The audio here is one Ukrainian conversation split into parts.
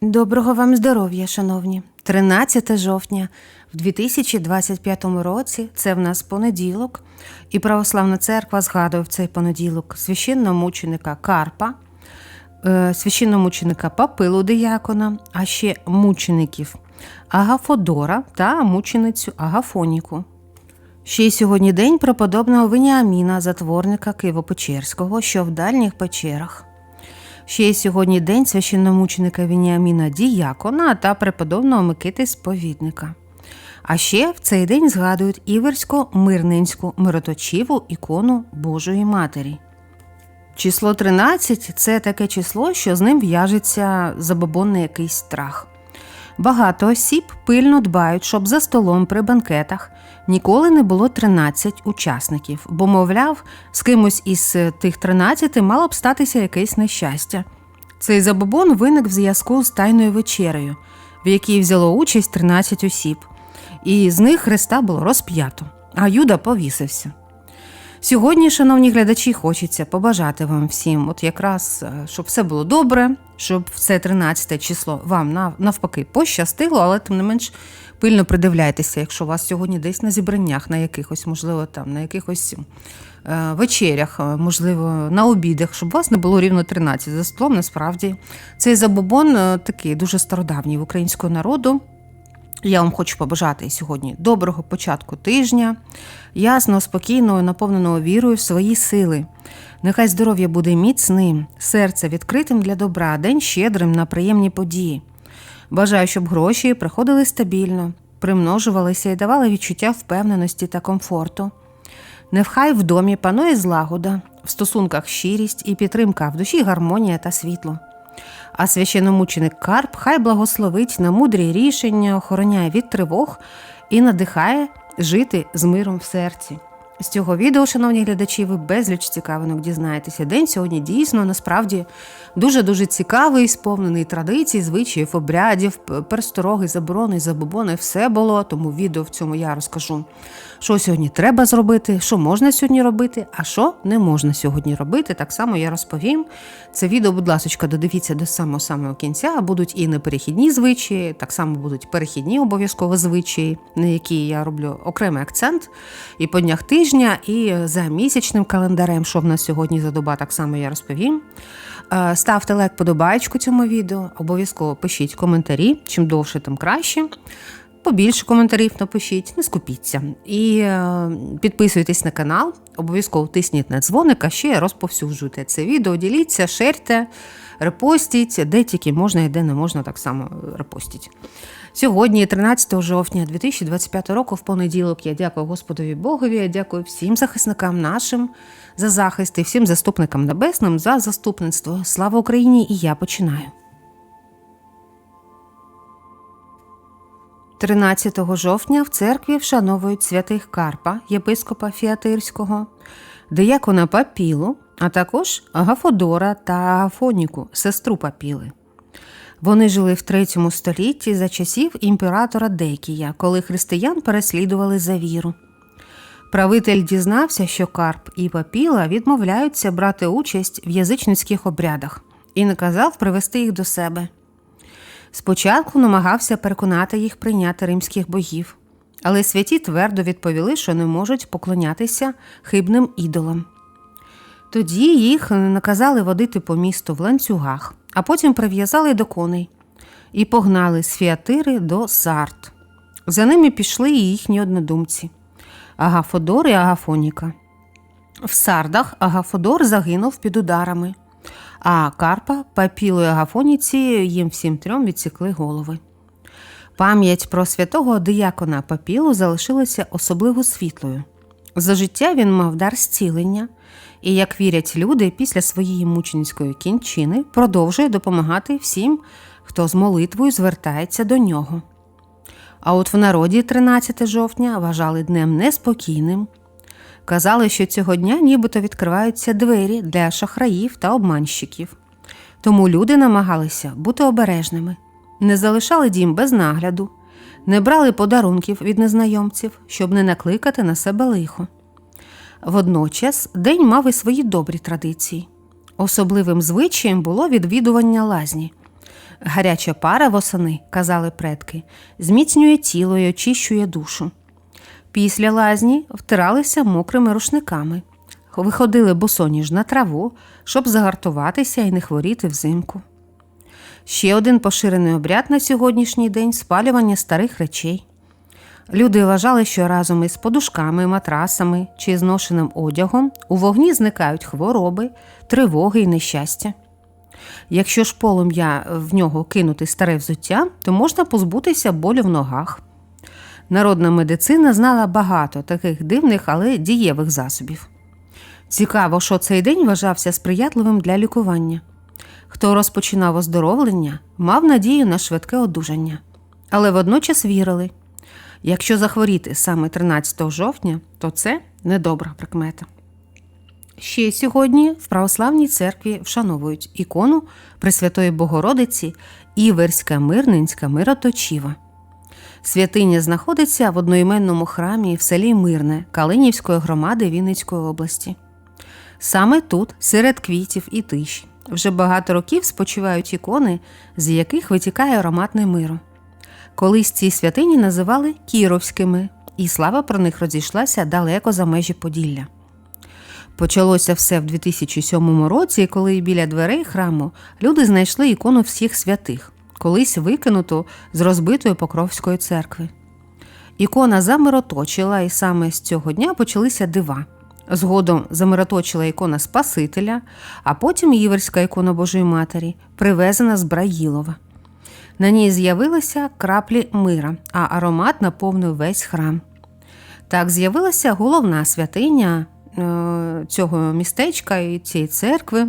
Доброго вам здоров'я, шановні. 13 жовтня в 2025 році це в нас понеділок, і Православна церква згадує в цей понеділок священномученика Карпа, е, священномученика Папилу Диякона, а ще мучеників Агафодора та мученицю Агафоніку. Ще й сьогодні день преподобного Веніаміна, затворника Києво-Печерського, що в дальніх печерах. Ще й сьогодні день священномученика Веніаміна Діякона та преподобного Микити Сповідника. А ще в цей день згадують Іверсько-мирнинську мироточиву ікону Божої Матері. Число 13 це таке число, що з ним в'яжеться забобонний якийсь страх. Багато осіб пильно дбають, щоб за столом при банкетах ніколи не було 13 учасників, бо, мовляв, з кимось із тих 13 мало б статися якесь нещастя. Цей забобон виник в зв'язку з тайною вечерею, в якій взяло участь 13 осіб, і з них Христа було розп'ято, а Юда повісився. Сьогодні, шановні глядачі, хочеться побажати вам всім, от якраз, е, щоб все було добре, щоб це 13 число вам навпаки пощастило, але тим не менш пильно придивляйтеся, якщо у вас сьогодні десь на зібраннях, на якихось, можливо, там, на якихось е, вечерях, е, можливо, на обідах, щоб у вас не було рівно 13 за столом. Насправді цей забобон е, такий дуже стародавній в українського народу. Я вам хочу побажати сьогодні доброго початку тижня, ясного, спокійного, наповненого вірою в свої сили. Нехай здоров'я буде міцним, серце відкритим для добра, день щедрим на приємні події. Бажаю, щоб гроші приходили стабільно, примножувалися і давали відчуття впевненості та комфорту. Нехай в домі панує злагода, в стосунках щирість і підтримка, в душі гармонія та світло. А священомученик Карп хай благословить на мудрі рішення, охороняє від тривог і надихає жити з миром в серці. З цього відео, шановні глядачі, ви безліч цікавинок дізнаєтеся. День сьогодні дійсно насправді дуже дуже цікавий, сповнений традицій, звичаїв, обрядів, перстороги, заборони, забобони. Все було. Тому відео в цьому я розкажу, що сьогодні треба зробити, що можна сьогодні робити, а що не можна сьогодні робити. Так само я розповім. Це відео, будь ласка, додивіться до самого самого кінця. Будуть і неперехідні звичаї, так само будуть перехідні обов'язково звичаї, на які я роблю окремий акцент. І по днях тижня, і за місячним календарем, що в нас сьогодні за доба, так само я розповім. Е, Ставте лайк подобаєчку цьому відео, обов'язково пишіть коментарі. Чим довше, тим краще. Побільше коментарів напишіть, не скупіться. І е, підписуйтесь на канал, обов'язково тисніть на дзвоник, а ще розповсюджуйте це відео, діліться, шерте, репостіть, де тільки можна і де не можна, так само репостіть. Сьогодні, 13 жовтня 2025 року, в понеділок, я дякую Господові Богові, я дякую всім захисникам нашим за захист і всім заступникам небесним за заступництво. Слава Україні! І я починаю. 13 жовтня в церкві вшановують святих Карпа, єпископа Фіатирського, диякона Папілу, а також Агафодора та Агафоніку, сестру Папіли. Вони жили в третьому столітті за часів імператора Декія, коли християн переслідували за віру. Правитель дізнався, що Карп і Папіла відмовляються брати участь в язичницьких обрядах і наказав привести їх до себе. Спочатку намагався переконати їх прийняти римських богів, але святі твердо відповіли, що не можуть поклонятися хибним ідолам. Тоді їх наказали водити по місту в ланцюгах, а потім прив'язали до коней і погнали з Фіатири до Сарт. За ними пішли і їхні однодумці Агафодор і Агафоніка. В Сардах Агафодор загинув під ударами, а Карпа, Папілу і Агафоніці їм всім трьом відсікли голови. Пам'ять про святого диякона Папілу залишилася особливо світлою. За життя він мав дар зцілення, і, як вірять люди, після своєї мученицької кінчини продовжує допомагати всім, хто з молитвою звертається до нього. А от в народі 13 жовтня вважали днем неспокійним. Казали, що цього дня нібито відкриваються двері для шахраїв та обманщиків. Тому люди намагалися бути обережними, не залишали дім без нагляду, не брали подарунків від незнайомців, щоб не накликати на себе лихо. Водночас день мав і свої добрі традиції. Особливим звичаєм було відвідування лазні. Гаряча пара восени, казали предки, зміцнює тіло і очищує душу. Після лазні втиралися мокрими рушниками, виходили босоніж на траву, щоб загартуватися і не хворіти взимку. Ще один поширений обряд на сьогоднішній день спалювання старих речей. Люди вважали, що разом із подушками, матрасами чи зношеним одягом у вогні зникають хвороби, тривоги і нещастя. Якщо ж полум'я в нього кинути старе взуття, то можна позбутися болю в ногах. Народна медицина знала багато таких дивних, але дієвих засобів. Цікаво, що цей день вважався сприятливим для лікування. Хто розпочинав оздоровлення, мав надію на швидке одужання, але водночас вірили. Якщо захворіти саме 13 жовтня, то це недобра прикмета. Ще сьогодні в православній церкві вшановують ікону Пресвятої Богородиці Іверська Мирненська Мироточіва. Святиня знаходиться в одноіменному храмі в селі Мирне Калинівської громади Вінницької області. Саме тут, серед квітів і тиші, вже багато років спочивають ікони, з яких витікає ароматне миру. Колись ці святині називали кіровськими, і слава про них розійшлася далеко за межі Поділля. Почалося все в 2007 році, коли біля дверей храму люди знайшли ікону всіх святих, колись викинуту з розбитої Покровської церкви. Ікона замироточила, і саме з цього дня почалися дива. Згодом замироточила ікона Спасителя, а потім Іверська ікона Божої Матері, привезена з Браїлова. На ній з'явилися краплі мира, а аромат наповнив весь храм. Так з'явилася головна святиня е, цього містечка і цієї церкви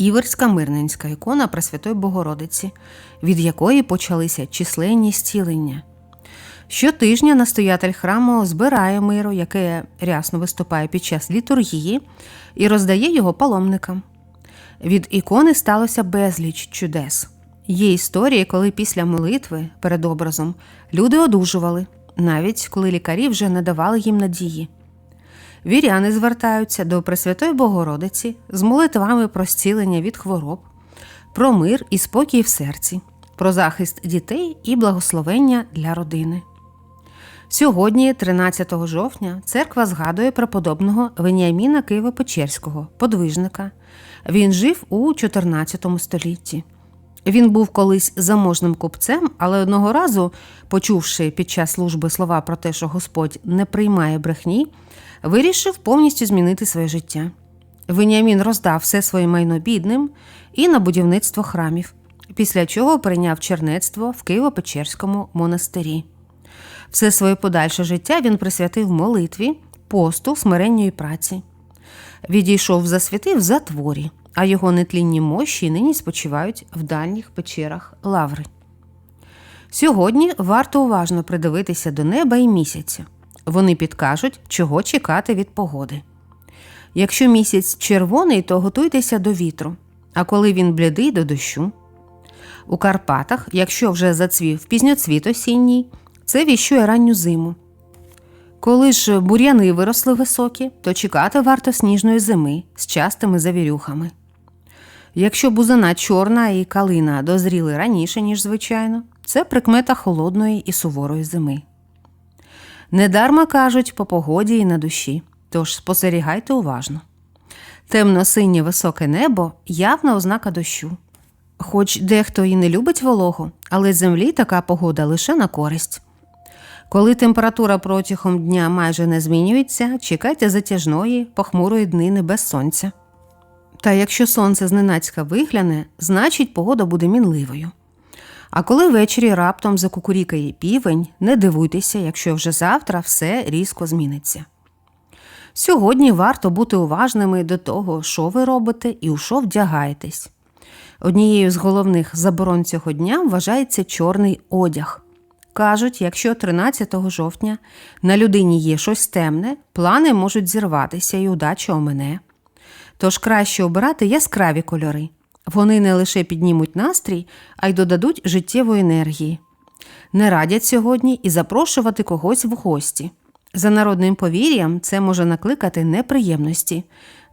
Іверська Мирненська ікона Пресвятої Богородиці, від якої почалися численні зцілення. Щотижня настоятель храму збирає миру, яке рясно виступає під час літургії, і роздає його паломникам. Від ікони сталося безліч чудес. Є історії, коли після молитви перед образом люди одужували, навіть коли лікарі вже не давали їм надії. Віряни звертаються до Пресвятої Богородиці з молитвами про зцілення від хвороб, про мир і спокій в серці, про захист дітей і благословення для родини. Сьогодні, 13 жовтня, церква згадує преподобного Веніаміна Києво-Печерського, подвижника. Він жив у 14 столітті. Він був колись заможним купцем, але одного разу, почувши під час служби слова про те, що Господь не приймає брехні, вирішив повністю змінити своє життя. Веніамін роздав все своє майно бідним і на будівництво храмів, після чого прийняв чернецтво в Києво-Печерському монастирі. Все своє подальше життя він присвятив молитві, посту, смиренню праці. Відійшов за святи в затворі, а його нетлінні мощі нині спочивають в дальніх печерах Лаври. Сьогодні варто уважно придивитися до неба і місяця. Вони підкажуть, чого чекати від погоди. Якщо місяць червоний, то готуйтеся до вітру, а коли він блідий до дощу. У Карпатах, якщо вже зацвів пізньоцвіт осінній, це віщує ранню зиму. Коли ж бур'яни виросли високі, то чекати варто сніжної зими з частими завірюхами. Якщо бузина чорна і калина дозріли раніше, ніж звичайно, це прикмета холодної і суворої зими. Недарма кажуть по погоді і на душі, тож спостерігайте уважно. Темно-синє високе небо явна ознака дощу. Хоч дехто і не любить вологу, але землі така погода лише на користь. Коли температура протягом дня майже не змінюється, чекайте затяжної, похмурої днини без сонця. Та якщо сонце зненацька вигляне, значить погода буде мінливою. А коли ввечері раптом закукурікає півень, не дивуйтеся, якщо вже завтра все різко зміниться. Сьогодні варто бути уважними до того, що ви робите і у що вдягаєтесь. Однією з головних заборон цього дня вважається чорний одяг. Кажуть, якщо 13 жовтня на людині є щось темне, плани можуть зірватися і удача омине. Тож краще обирати яскраві кольори. Вони не лише піднімуть настрій, а й додадуть життєвої енергії. Не радять сьогодні і запрошувати когось в гості. За народним повір'ям, це може накликати неприємності,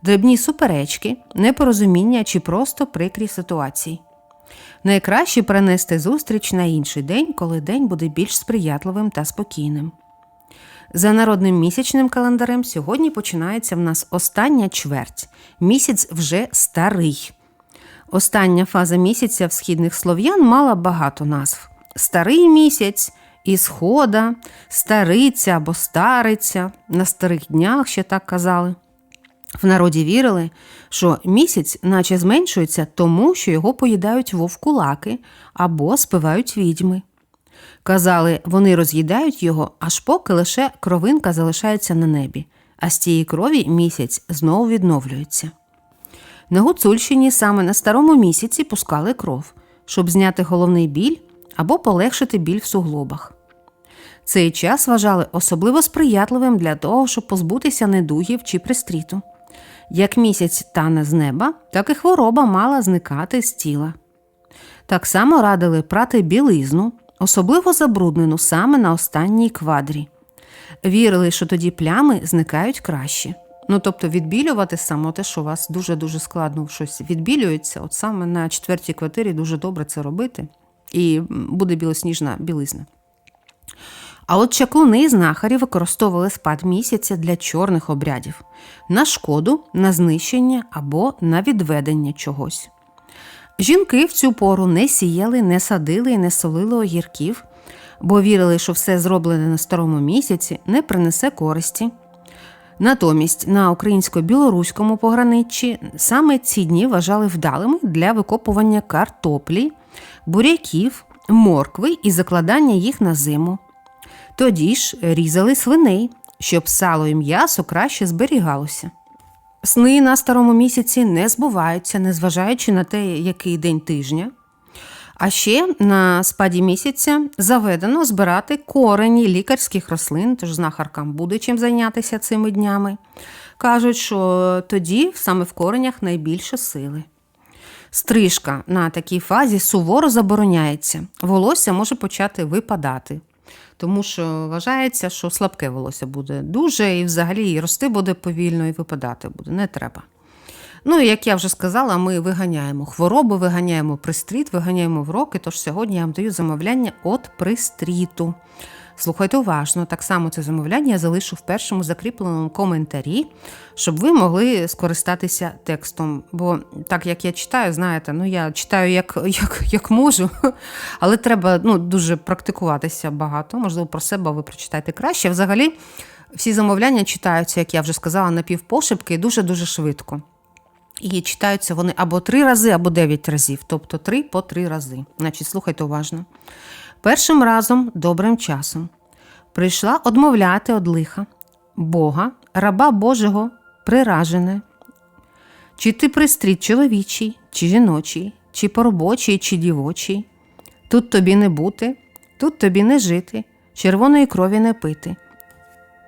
дрібні суперечки, непорозуміння чи просто прикрі ситуації. Найкраще перенести зустріч на інший день, коли день буде більш сприятливим та спокійним. За народним місячним календарем сьогодні починається в нас остання чверть. Місяць вже старий. Остання фаза місяця в східних слов'ян мала багато назв: старий місяць, ісхода, стариця або стариця. На старих днях ще так казали. В народі вірили, що місяць наче зменшується тому, що його поїдають вовкулаки або спивають відьми. Казали, вони роз'їдають його, аж поки лише кровинка залишається на небі, а з цієї крові місяць знову відновлюється. На Гуцульщині саме на старому місяці пускали кров, щоб зняти головний біль або полегшити біль в суглобах. Цей час вважали особливо сприятливим для того, щоб позбутися недугів чи пристріту. Як місяць тане з неба, так і хвороба мала зникати з тіла. Так само радили прати білизну, особливо забруднену саме на останній квадрі. Вірили, що тоді плями зникають краще. Ну, тобто відбілювати саме те, що у вас дуже-дуже складно щось відбілюється, от саме на четвертій квартирі дуже добре це робити, і буде білосніжна білизна. А от чаклуни і знахарі використовували спад місяця для чорних обрядів на шкоду, на знищення або на відведення чогось. Жінки в цю пору не сіяли, не садили і не солили огірків, бо вірили, що все зроблене на старому місяці не принесе користі. Натомість на українсько-білоруському пограниччі саме ці дні вважали вдалими для викопування картоплі, буряків, моркви і закладання їх на зиму. Тоді ж різали свиней, щоб сало і м'ясо краще зберігалося. Сни на старому місяці не збуваються, незважаючи на те, який день тижня. А ще на спаді місяця заведено збирати корені лікарських рослин, тож знахаркам буде чим зайнятися цими днями. Кажуть, що тоді саме в коренях найбільше сили. Стрижка на такій фазі суворо забороняється, волосся може почати випадати, тому що вважається, що слабке волосся буде дуже і взагалі і рости буде повільно, і випадати буде. Не треба. Ну, і як я вже сказала, ми виганяємо хвороби, виганяємо пристріт, виганяємо вроки. Тож сьогодні я вам даю замовляння от пристріту. Слухайте уважно, так само це замовляння я залишу в першому закріпленому коментарі, щоб ви могли скористатися текстом. Бо так як я читаю, знаєте, ну я читаю як як, як можу, але треба ну, дуже практикуватися багато. Можливо, про себе ви прочитаєте краще. Взагалі, всі замовляння читаються, як я вже сказала, напівпошепки і дуже-дуже швидко. І читаються вони або три рази, або дев'ять разів, тобто три по три рази. Значить, слухайте уважно. Першим разом добрим часом прийшла одмовляти од лиха, Бога, раба Божого, приражене. Чи ти пристріт чоловічий, чи жіночий, чи поробочий, чи дівочий. Тут тобі не бути, тут тобі не жити, червоної крові не пити,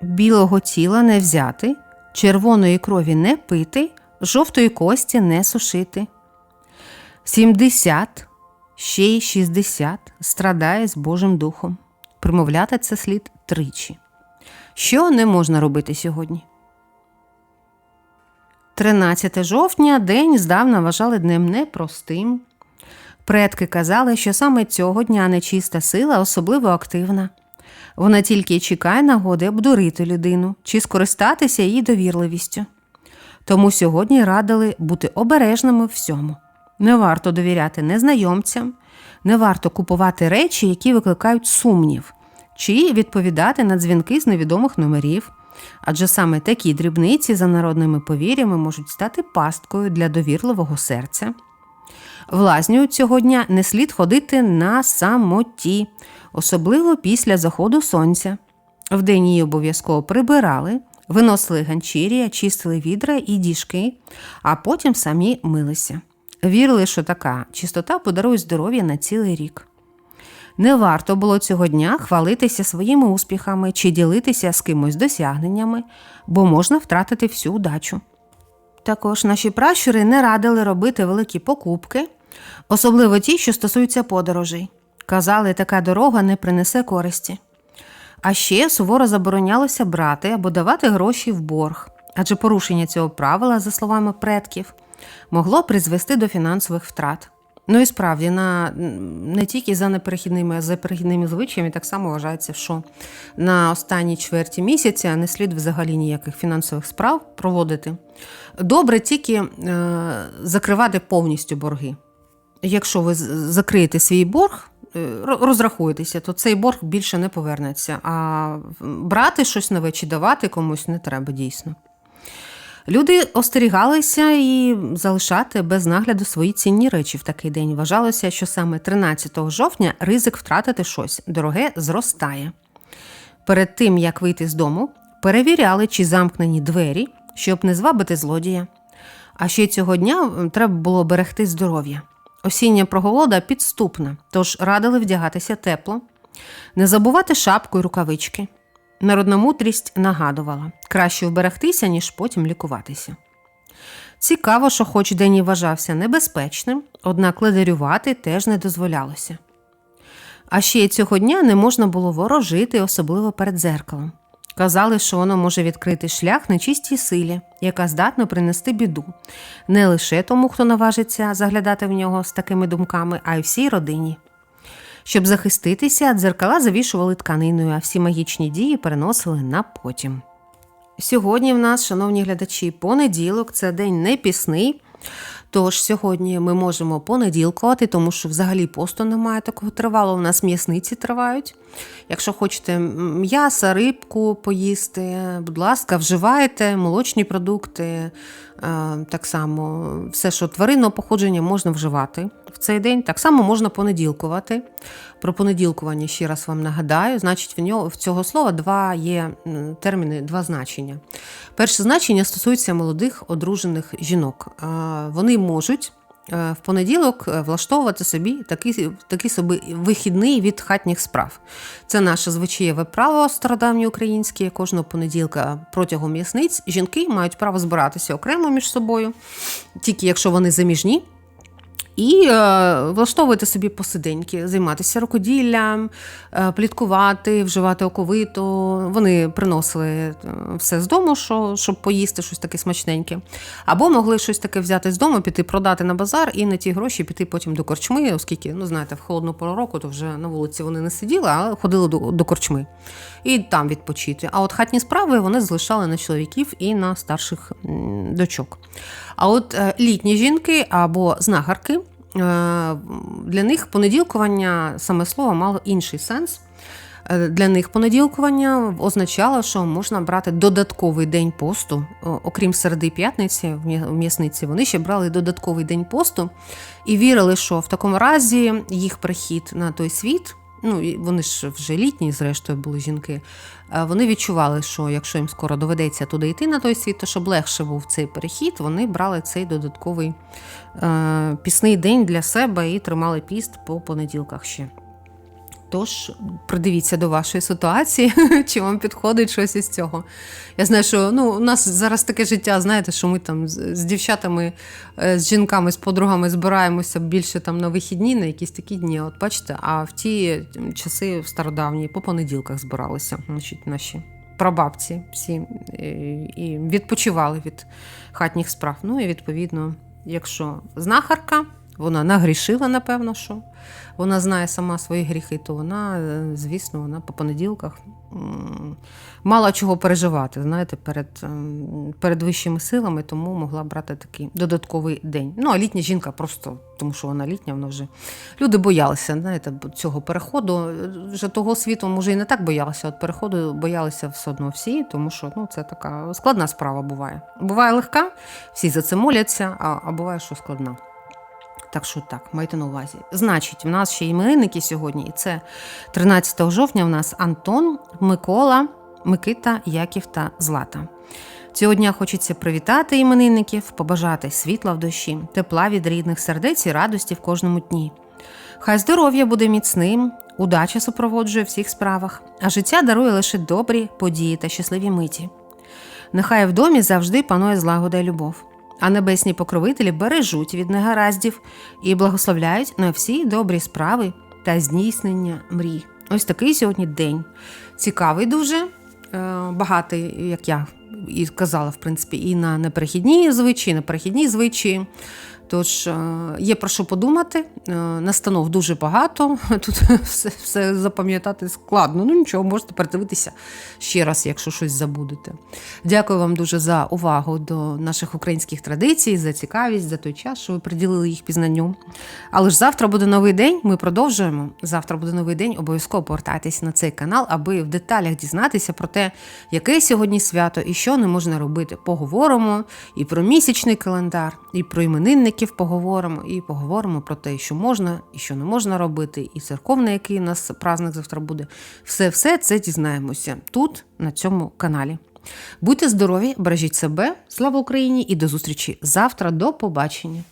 білого тіла не взяти, червоної крові не пити, жовтої кості не сушити. Сімдесят, ще й шістдесят страдає з Божим Духом. Примовляти це слід тричі. Що не можна робити сьогодні? 13 жовтня день здавна вважали днем непростим. Предки казали, що саме цього дня нечиста сила особливо активна. Вона тільки чекає нагоди обдурити людину чи скористатися її довірливістю. Тому сьогодні радили бути обережними всьому. Не варто довіряти незнайомцям, не варто купувати речі, які викликають сумнів, чи відповідати на дзвінки з невідомих номерів. Адже саме такі дрібниці за народними повір'ями можуть стати пасткою для довірливого серця. В цього дня не слід ходити на самоті, особливо після заходу сонця. Вдень її обов'язково прибирали, виносили ганчір'я, чистили відра і діжки, а потім самі милися. Вірили, що така чистота подарує здоров'я на цілий рік. Не варто було цього дня хвалитися своїми успіхами чи ділитися з кимось досягненнями, бо можна втратити всю удачу. Також наші пращури не радили робити великі покупки, особливо ті, що стосуються подорожей. Казали, така дорога не принесе користі. А ще суворо заборонялося брати або давати гроші в борг, адже порушення цього правила, за словами предків, могло призвести до фінансових втрат. Ну і справді, на, не тільки за неперехідними, а за перехідними звичаями так само вважається, що на останній чверті місяця не слід взагалі ніяких фінансових справ проводити. Добре тільки е, закривати повністю борги. Якщо ви закриєте свій борг, е, розрахуєтеся, то цей борг більше не повернеться. А брати щось нове чи давати комусь не треба дійсно. Люди остерігалися і залишати без нагляду свої цінні речі в такий день. Вважалося, що саме 13 жовтня ризик втратити щось дороге зростає. Перед тим, як вийти з дому, перевіряли, чи замкнені двері, щоб не звабити злодія. А ще цього дня треба було берегти здоров'я. Осіння проголода підступна, тож радили вдягатися тепло, не забувати шапку і рукавички. Народна мудрість нагадувала краще вберегтися, ніж потім лікуватися. Цікаво, що хоч день і вважався небезпечним, однак ледарювати теж не дозволялося. А ще цього дня не можна було ворожити, особливо перед дзеркалом. Казали, що воно може відкрити шлях нечистій силі, яка здатна принести біду не лише тому, хто наважиться заглядати в нього з такими думками, а й всій родині. Щоб захиститися, дзеркала завішували тканиною, а всі магічні дії переносили на потім. Сьогодні в нас, шановні глядачі, понеділок це день не пісний. Тож сьогодні ми можемо понеділкувати, тому що взагалі посту немає такого тривалого. У нас м'ясниці тривають. Якщо хочете м'яса, рибку поїсти, будь ласка, вживайте молочні продукти. е, Так само все, що тваринного походження, можна вживати цей день. Так само можна понеділкувати. Про понеділкування ще раз вам нагадаю. Значить, в нього в цього слова два є терміни, два значення. Перше значення стосується молодих одружених жінок. Вони можуть е, в понеділок е, влаштовувати собі такий, такий собі вихідний від хатніх справ. Це наше звичаєве право стародавнє українське. Кожного понеділка протягом м'ясниць жінки мають право збиратися окремо між собою, тільки якщо вони заміжні. І е, влаштовувати собі посиденьки, займатися рукоділлям, е, пліткувати, вживати оковиту. Вони приносили е, все з дому, що, щоб поїсти щось таке смачненьке. Або могли щось таке взяти з дому, піти продати на базар і на ті гроші піти потім до корчми, оскільки, ну знаєте, в холодну пору року то вже на вулиці вони не сиділи, а ходили до, до корчми і там відпочити. А от хатні справи вони залишали на чоловіків і на старших дочок. А от літні жінки або знахарки, е, для них понеділкування саме слово мало інший сенс. Е, Для них понеділкування означало, що можна брати додатковий день посту, окрім середи п'ятниці в м'ясниці. Вони ще брали додатковий день посту і вірили, що в такому разі їх прихід на той світ. Ну, вони ж вже літні, зрештою, були жінки. Вони відчували, що якщо їм скоро доведеться туди йти на той світ, то щоб легше був цей перехід, вони брали цей додатковий е, пісний день для себе і тримали піст по понеділках ще. Тож придивіться до вашої ситуації, чи вам підходить щось із цього. Я знаю, що ну, у нас зараз таке життя, знаєте, що ми там з, дівчатами, е, з жінками, з подругами збираємося більше там на вихідні, на якісь такі дні. От бачите, а в ті часи в стародавні по понеділках збиралися значить, наші прабабці всі е, і відпочивали від хатніх справ. Ну і відповідно, якщо знахарка, вона нагрішила, напевно, що вона знає сама свої гріхи, то вона, е, звісно, вона по понеділках мала чого переживати, знаєте, перед, ем, перед вищими силами, тому могла брати такий додатковий день. Ну, а літня жінка просто, тому що вона літня, вона вже люди боялися, знаєте, цього переходу. Е, Вже того світу, може, і не так боялися, от переходу боялися все одно всі, тому що ну, це така складна справа буває. Буває легка, всі за це моляться, а, а буває, що складна. Так що так, майте на увазі. Значить, в нас ще іменинники сьогодні, і це 13 жовтня в нас Антон, Микола, Микита, Яків та Злата. Цього дня хочеться привітати іменинників, побажати світла в душі, тепла від рідних сердець і радості в кожному дні. Хай здоров'я буде міцним, удача супроводжує всіх справах, а життя дарує лише добрі події та щасливі миті. Нехай в домі завжди панує злагода й любов, а небесні покровителі бережуть від негараздів і благословляють на всі добрі справи та здійснення мрій. Ось такий сьогодні день. Цікавий дуже, е, багатий, як я і казала, в принципі, і на неперехідні звичаї, на перехідні звичаї. Тож е, є про що подумати, Е, Настанов дуже багато. Тут все, все запам'ятати складно. Ну нічого, можете передивитися ще раз, якщо щось забудете. Дякую вам дуже за увагу до наших українських традицій, за цікавість, за той час, що ви приділили їх пізнанню. Але ж завтра буде новий день. Ми продовжуємо. Завтра буде новий день. Обов'язково повертайтесь на цей канал, аби в деталях дізнатися про те, яке сьогодні свято і що не можна робити. Поговоримо і про місячний календар, і про іменинників поговоримо, і поговоримо про те, що можна і що не можна робити, і церковний, який у нас праздник завтра буде. Все, все це дізнаємося тут, на цьому каналі. Будьте здорові, бережіть себе, слава Україні і до зустрічі завтра. До побачення.